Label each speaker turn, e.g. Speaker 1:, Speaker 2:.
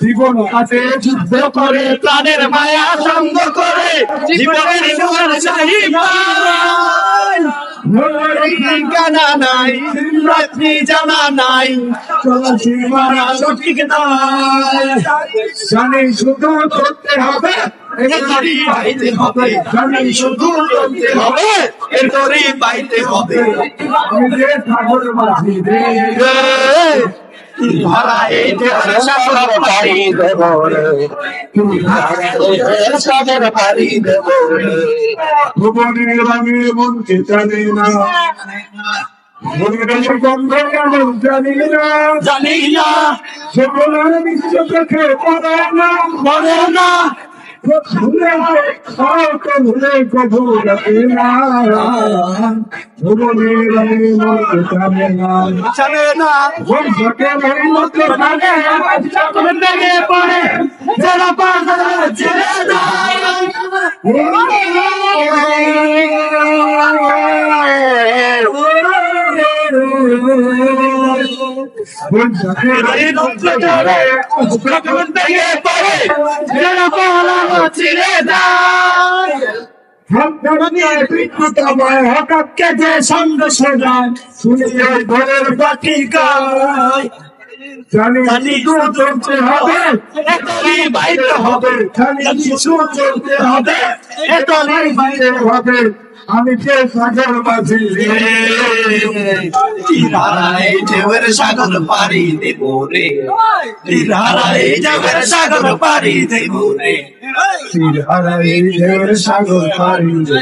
Speaker 1: জীবন কাছে যুদ্ধ করে, প্রাণের মায়া সঙ্গ করে, জীবনের জীবন ঠিকানা নাই জানা নাই শুধু করতে হবে পাইতে হবে জানি শুধু হবে পাইতে হবে দেব ভুবনের মনকে জানি না। জানি না। জানি না সেগুলোর বিশ্ব চোখে পড়ে না। পড়ে না। ভুলে কাউকে ভুলে কবু রাখে না ভুবনের রঙে মনকে জানে না জানে না বংশকে মনকে জানে চাকর থেকে পড়ে যারা পাগল ছেড়ে হঠাৎ কেটে সঙ্গ সোজায় শুনে ঘরের বাকি গায় জানি শুধু চলতে হবে এতই বাইরে হবে জানি শুধু চলতে হবে এতই বাইরে হবে। আমি যে সাগর
Speaker 2: ঢেউয়ের সাগর পাড়ি দেব রে। ঢেউয়ের সাগর পাড়ি দেব রে।
Speaker 1: হারাই ঢেউয়ের সাগর পাড়ি রে।